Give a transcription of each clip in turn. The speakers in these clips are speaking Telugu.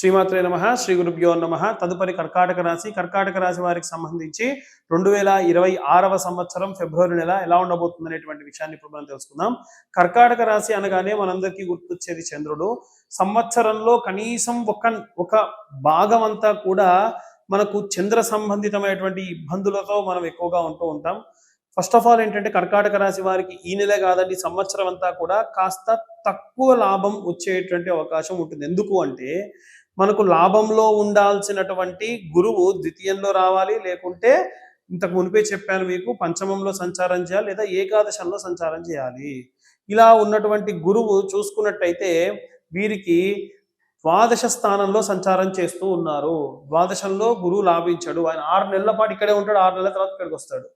శ్రీమాత్రే నమ శ్రీ గురుభ్యో నమ. తదుపరి కర్కాటక రాశి. కర్కాటక రాశి వారికి సంబంధించి రెండు వేల ఇరవై ఆరవ సంవత్సరం ఫిబ్రవరి నెల ఎలా ఉండబోతుంది అనేటువంటి విషయాన్ని ఇప్పుడు మనం తెలుసుకుందాం. కర్కాటక రాశి అనగానే మనందరికీ గుర్తొచ్చేది చంద్రుడు. సంవత్సరంలో కనీసం ఒక ఒక భాగం అంతా కూడా మనకు చంద్ర సంబంధితమైనటువంటి ఇబ్బందులతో మనం ఎక్కువగా ఉంటూ ఉంటాం. ఫస్ట్ ఆఫ్ ఆల్ ఏంటంటే కర్కాటక రాశి వారికి ఈ నెలే కాదండి సంవత్సరం అంతా కూడా కాస్త తక్కువ లాభం వచ్చేటువంటి అవకాశం ఉంటుంది. ఎందుకు అంటే మనకు లాభంలో ఉండాల్సినటువంటి గురువు ద్వితీయంలో రావాలి లేకుంటే ఇంతకు మునిపే చెప్పాను మీకు పంచమంలో సంచారం చేయాలి లేదా ఏకాదశంలో సంచారం చేయాలి. ఇలా ఉన్నటువంటి గురువు చూసుకున్నట్టయితే వీరికి ద్వాదశ స్థానంలో సంచారం చేస్తూ ఉన్నారు. ద్వాదశంలో గురువు లాభించాడు. ఆయన ఆరు నెలల పాటు ఇక్కడే ఉంటాడు ఆరు నెలల తర్వాత ఇక్కడికి వస్తాడు.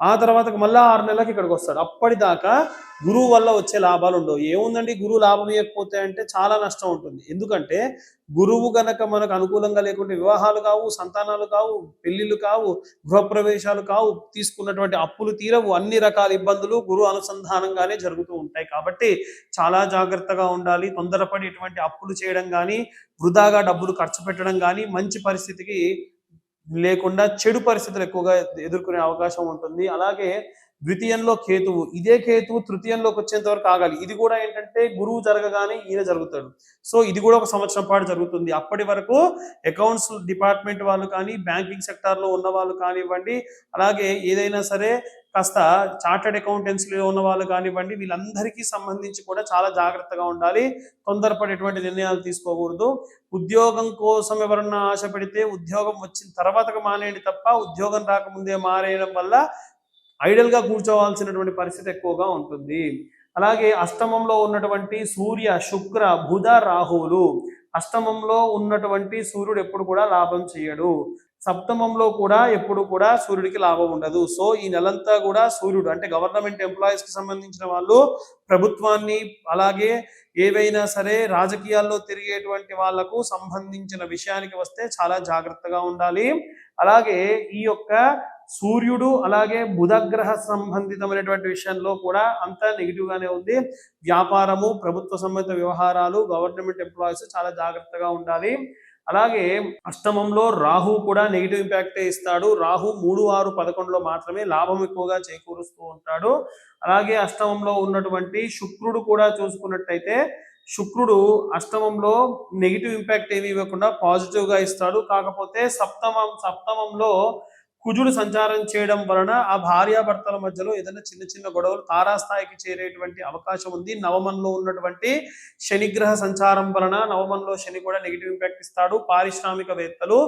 ఆ తర్వాత మళ్ళీ ఆరు నెలలకి ఇక్కడికి వస్తాడు. అప్పటిదాకా గురువు వల్ల వచ్చే లాభాలు ఉండవు. ఏముందండి? గురువు లాభం ఇవ్వకపోతే అంటే చాలా నష్టం ఉంటుంది. ఎందుకంటే గురువు గనక మనకు అనుకూలంగా లేకుంటే వివాహాలు కావు సంతానాలు కావు పెళ్ళిళ్ళు కావు గృహప్రవేశాలు కావు తీసుకున్నటువంటి అప్పులు తీరవు. అన్ని రకాల ఇబ్బందులు గురువు అనుసంధానంగానే జరుగుతూ ఉంటాయి. కాబట్టి చాలా జాగ్రత్తగా ఉండాలి. తొందరపడి ఇటువంటి అప్పులు చేయడం కానీ వృధాగా డబ్బులు ఖర్చు పెట్టడం కానీ మంచి పరిస్థితికి లేకుండా చెడు పరిస్థితులు ఎక్కువగా ఎదుర్కొనే అవకాశం ఉంటుంది. అలాగే ద్వితీయంలో కేతువు. ఇదే కేతువు తృతీయంలోకి వచ్చేంత వరకు ఆగాలి. ఇది కూడా ఏంటంటే గురువు జరగగానే ఈయన జరుగుతాడు. సో ఇది కూడా ఒక సంవత్సరం పాటు జరుగుతుంది. అప్పటి వరకు అకౌంట్స్ డిపార్ట్మెంట్ వాళ్ళు కానీ బ్యాంకింగ్ సెక్టార్లో ఉన్న వాళ్ళు కానివ్వండి అలాగే ఏదైనా సరే కాస్త చార్టెడ్ అకౌంటెన్సీలో ఉన్న వాళ్ళు కానివ్వండి వీళ్ళందరికీ సంబంధించి కూడా చాలా జాగ్రత్తగా ఉండాలి. తొందరపడేటువంటి నిర్ణయాలు తీసుకోకూడదు. ఉద్యోగం కోసం ఎవరన్నా ఆశ పెడితే ఉద్యోగం వచ్చిన తర్వాతకు మానేయండి తప్ప ఉద్యోగం రాకముందే మారేయడం వల్ల ఐడల్గా కూర్చోవాల్సినటువంటి పరిస్థితి ఎక్కువగా ఉంటుంది. అలాగే అష్టమంలో ఉన్నటువంటి సూర్య శుక్ర బుధ రాహువులు అష్టమంలో ఉన్నటువంటి సూర్యుడు ఎప్పుడు కూడా లాభం చేయడు. సప్తమంలో కూడా ఎప్పుడు కూడా సూర్యుడికి లాభం ఉండదు. సో ఈ నెలంతా కూడా సూర్యుడు అంటే గవర్నమెంట్ ఎంప్లాయీస్కి సంబంధించిన వాళ్ళు ప్రభుత్వాన్ని అలాగే ఏవైనా సరే రాజకీయాల్లో తిరిగేటువంటి వాళ్ళకు సంబంధించిన విషయానికి వస్తే చాలా జాగ్రత్తగా ఉండాలి. అలాగే ఈ యొక్క సూర్యుడు అలాగే బుధగ్రహ సంబంధితమైనటువంటి విషయంలో కూడా అంతా నెగిటివ్గానే ఉంది. వ్యాపారము ప్రభుత్వ సంబంధిత వ్యవహారాలు గవర్నమెంట్ ఎంప్లాయీస్ చాలా జాగ్రత్తగా ఉండాలి. అలాగే అష్టమంలో రాహు కూడా నెగిటివ్ ఇంపాక్ట్ ఇస్తాడు. రాహు మూడు ఆరు పదకొండులో మాత్రమే లాభం ఎక్కువగా చేకూరుస్తూ ఉంటాడు. అలాగే అష్టమంలో ఉన్నటువంటి శుక్రుడు కూడా చూసుకున్నట్టయితే శుక్రుడు అష్టమంలో నెగిటివ్ ఇంపాక్ట్ ఏమి ఇవ్వకుండా పాజిటివ్గా ఇస్తాడు. కాకపోతే సప్తమం సప్తమంలో కుజుడు సంచారం చేయడం వలన ఆ భార్యాభర్తల మధ్యలో ఏదైనా చిన్న చిన్న గొడవలు తారాస్థాయికి చేరేటువంటి అవకాశం ఉంది. నవమంలో ఉన్నటువంటి శనిగ్రహ సంచారం వలన నవమంలో శని కూడా నెగిటివ్ ఇంపాక్ట్ ఇస్తాడు. పారిశ్రామికవేత్తలు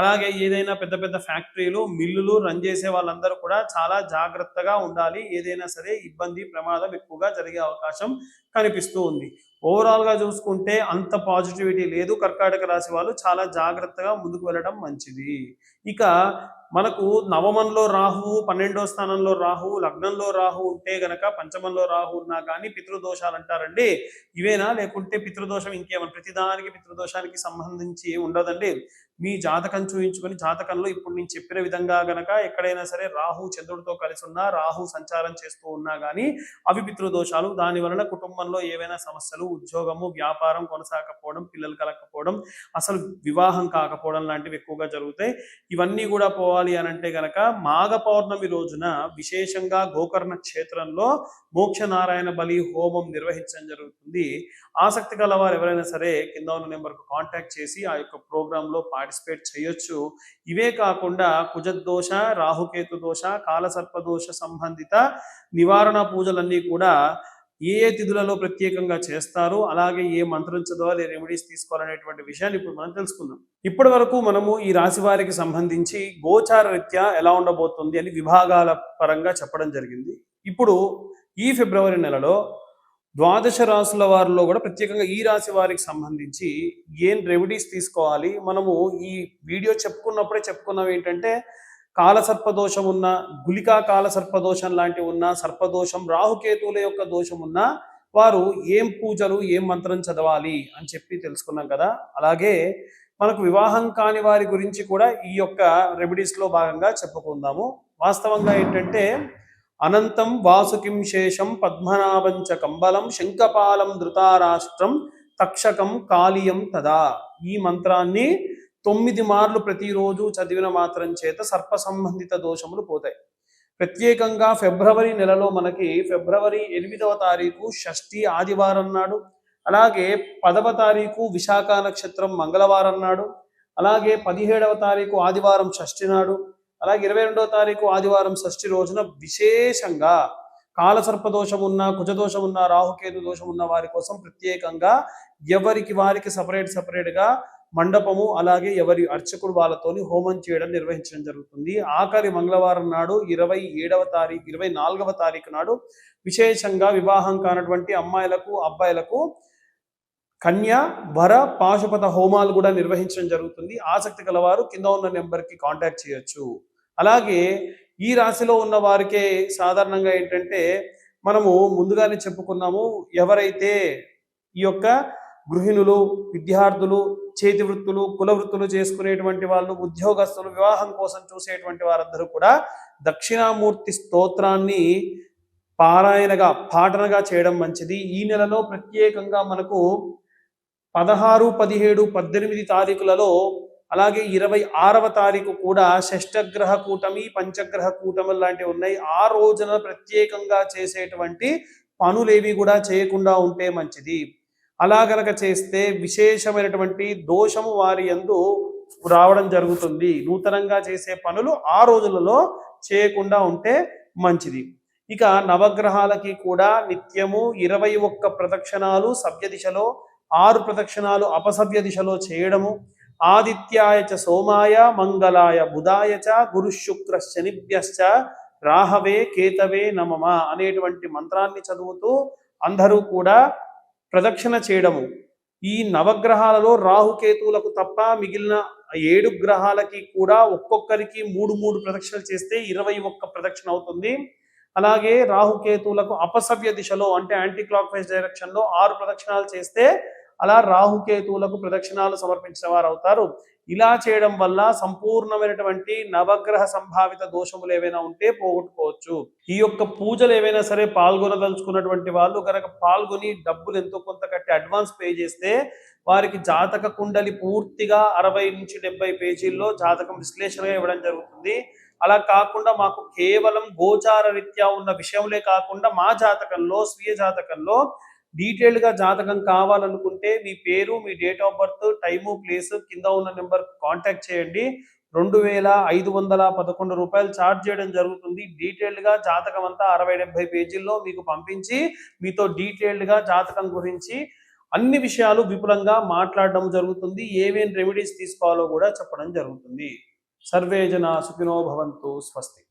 అలాగే ఏదైనా పెద్ద పెద్ద ఫ్యాక్టరీలు మిల్లులు రన్ చేసే వాళ్ళందరూ కూడా చాలా జాగ్రత్తగా ఉండాలి. ఏదైనా సరే ఇబ్బంది ప్రమాదం ఎక్కువగా జరిగే అవకాశం కనిపిస్తూ ఉంది. ఓవరాల్గా చూసుకుంటే అంత పాజిటివిటీ లేదు. కర్కాటక రాశి వాళ్ళు చాలా జాగ్రత్తగా ముందుకు వెళ్ళడం మంచిది. ఇక మనకు నవమంలో రాహు పన్నెండో స్థానంలో రాహు లగ్నంలో రాహు ఉంటే గనక పంచమంలో రాహు ఉన్నా కానీ పితృదోషాలు అంటారండి. ఇవేనా? లేకుంటే పితృదోషం ఇంకేమన్నా ప్రతిదానికి పితృదోషానికి సంబంధించి ఉండదండి. మీ జాతకం చూయించుకొని జాతకంలో ఇప్పుడు నేను చెప్పిన విధంగా గనక ఎక్కడైనా సరే రాహు చంద్రుడితో కలిసి ఉన్నా రాహు సంచారం చేస్తూ ఉన్నా కానీ అవి పితృదోషాలు దాని వలన కుటుంబంలో ఏవైనా సమస్యలు ఉద్యోగము వ్యాపారం కొనసాగకపోవడం పిల్లలు కలగకపోవడం అసలు వివాహం కాకపోవడం లాంటివి ఎక్కువగా జరుగుతాయి. ఇవన్నీ కూడా పోవాలి అని అంటే గనక మాఘ పౌర్ణమి రోజున విశేషంగా గోకర్ణ క్షేత్రంలో మోక్షనారాయణ బలి హోమం నిర్వహించడం జరుగుతుంది. ఆసక్తి గల వారు ఎవరైనా సరే కింద ఉన్న నెంబర్కు కాంటాక్ట్ చేసి ఆ యొక్క ప్రోగ్రాంలో పార్టిసిపేట్ చేయొచ్చు. ఇవే కాకుండా కుజదోష రాహుకేతు దోష కాలసర్పదోష సంబంధిత నివారణ పూజలన్నీ కూడా ఏ ఏ తిథులలో ప్రత్యేకంగా చేస్తారు అలాగే ఏ మంత్రం చదవాలి రెమెడీస్ తీసుకోవాలనేటువంటి విషయాన్ని ఇప్పుడు మనం తెలుసుకుందాం. ఇప్పటి వరకు మనము ఈ రాశి వారికి సంబంధించి గోచార రీత్యా ఎలా ఉండబోతుంది అని విభాగాల పరంగా చెప్పడం జరిగింది. ఇప్పుడు ఈ ఫిబ్రవరి నెలలో ద్వాదశ రాశుల వారిలో కూడా ప్రత్యేకంగా ఈ రాశి వారికి సంబంధించి ఏం రెమెడీస్ తీసుకోవాలి? మనము ఈ వీడియో చెప్పుకున్నప్పుడే చెప్పుకున్నాం ఏంటంటే కాల సర్పదోషం ఉన్న గులికా కాల సర్పదోషం లాంటివి ఉన్న సర్పదోషం రాహుకేతువుల యొక్క దోషం ఉన్న వారు ఏం పూజలు ఏం మంత్రం చదవాలి అని చెప్పి తెలుసుకున్నాం కదా. అలాగే మనకు వివాహం కాని వారి గురించి కూడా ఈ యొక్క రెమెడీస్లో భాగంగా చెప్పుకుందాము. వాస్తవంగా ఏంటంటే అనంతం వాసుకిం శేషం పద్మనాభంచ కంబలం శంఖపాలం ధృతారాష్ట్రం తక్షకం కాళీయం తదా. ఈ మంత్రాన్ని తొమ్మిది మార్లు ప్రతిరోజు చదివిన మాత్రం చేత సర్ప సంబంధిత దోషములు పోతాయి. ప్రత్యేకంగా ఫిబ్రవరి నెలలో మనకి ఫిబ్రవరి ఎనిమిదవ తారీఖు షష్ఠి ఆదివారం నాడు అలాగే పదవ తారీఖు విశాఖ నక్షత్రం మంగళవారం నాడు అలాగే పదిహేడవ తారీఖు ఆదివారం షష్ఠి నాడు అలాగే ఇరవై రెండవ తారీఖు ఆదివారం షష్ఠి రోజున విశేషంగా కాలసర్ప దోషం ఉన్న కుజదోషం ఉన్న రాహుకేతు దోషం ఉన్న వారి కోసం ప్రత్యేకంగా ఎవరికి వారికి సపరేట్ సపరేట్గా మండపము అలాగే ఎవరి అర్చకుడు వాళ్ళతోని హోమం చేయడం నిర్వహించడం జరుగుతుంది. ఆఖరి మంగళవారం నాడు ఇరవై ఏడవ తారీఖు ఇరవై నాలుగవ తారీఖు నాడు విశేషంగా వివాహం కానటువంటి అమ్మాయిలకు అబ్బాయిలకు కన్య వర పాశుపత హోమాలు కూడా నిర్వహించడం జరుగుతుంది. ఆసక్తి గలవారు కింద ఉన్న నెంబర్కి కాంటాక్ట్ చేయొచ్చు. అలాగే ఈ రాశిలో ఉన్న వారికే సాధారణంగా ఏంటంటే మనము ముందుగానే చెప్పుకున్నాము ఎవరైతే ఈ యొక్క గృహిణులు విద్యార్థులు చేతి వృత్తులు కుల వృత్తులు చేసుకునేటువంటి వాళ్ళు ఉద్యోగస్తులు వివాహం కోసం చూసేటువంటి వారందరూ కూడా దక్షిణామూర్తి స్తోత్రాన్ని పారాయణగా పాఠనగా చేయడం మంచిది. ఈ నెలలో ప్రత్యేకంగా మనకు పదహారు పదిహేడు పద్దెనిమిది తారీఖులలో అలాగే ఇరవై ఆరవ తారీఖు కూడా షష్టగ్రహ కూటమి పంచగ్రహ కూటమి లాంటివి ఉన్నాయి. ఆ రోజున ప్రత్యేకంగా చేసేటువంటి పనులేవి కూడా చేయకుండా ఉంటే మంచిది. అలా గనక చేస్తే విశేషమైనటువంటి దోషము వారి యందు రావడం జరుగుతుంది. నూతనంగా చేసే పనులు ఆ రోజులలో చేయకుండా ఉంటే మంచిది. ఇక నవగ్రహాలకి కూడా నిత్యము ఇరవై ఒక్క ప్రదక్షిణాలు సభ్య దిశలో ఆరు ప్రదక్షిణాలు అపసభ్య దిశలో చేయడము ఆదిత్యాయ చ సోమాయ మంగళాయ బుధాయ చ గురుశుక్ర శనిభ్యశ్చ రాహవే కేతవే నమమ అనేటువంటి మంత్రాన్ని చదువుతూ అందరూ కూడా ప్రదక్షిణ చేయడము. ఈ నవగ్రహాలలో రాహుకేతువులకు తప్ప మిగిలిన ఏడు గ్రహాలకి కూడా ఒక్కొక్కరికి మూడు మూడు ప్రదక్షిణలు చేస్తే ఇరవై ఒక్క ప్రదక్షిణ అవుతుంది. అలాగే రాహుకేతువులకు అపసవ్య దిశలో అంటే యాంటీ క్లాక్ వైజ్ డైరెక్షన్లో ఆరు ప్రదక్షిణాలు చేస్తే అలా రాహుకేతువులకు ప్రదక్షిణాలు సమర్పించిన వారు అవుతారు ఇలా చేయడం వల్ల సంపూర్ణమైనటువంటి నవగ్రహ సంభావిత దోషములు ఏవైనా ఉంటే పోగొట్టుకోవచ్చు. ఈ యొక్క పూజలు ఏవైనా సరే పాల్గొనదలుచుకున్నటువంటి వాళ్ళు కనుక పాల్గొని డబ్బులు ఎంతో కొంత కట్టి అడ్వాన్స్ పే చేస్తే వారికి జాతక కుండలి పూర్తిగా అరవై నుంచి డెబ్బై పేజీల్లో జాతకం విశ్లేషణగా ఇవ్వడం జరుగుతుంది. అలా కాకుండా మాకు కేవలం గోచార రీత్యా ఉన్న విషయంలే కాకుండా మా జాతకంలో స్వీయ జాతకంలో డీటెయిల్డ్గా జాతకం కావాలనుకుంటే మీ పేరు మీ date of birth time place కింద ఉన్న నెంబర్ కాంటాక్ట్ చేయండి. రెండు వేల ఐదు వందల పదకొండు రూపాయలు ఛార్జ్ చేయడం జరుగుతుంది. డీటెయిల్డ్గా జాతకం అంతా అరవై డెబ్బై పేజీల్లో మీకు పంపించి మీతో డీటెయిల్డ్గా జాతకం గురించి అన్ని విషయాలు విపులంగా మాట్లాడడం జరుగుతుంది. ఏమేం రెమెడీస్ తీసుకోవాలో కూడా చెప్పడం జరుగుతుంది. సర్వే జన సుఖినో భవంతు. స్వస్తి.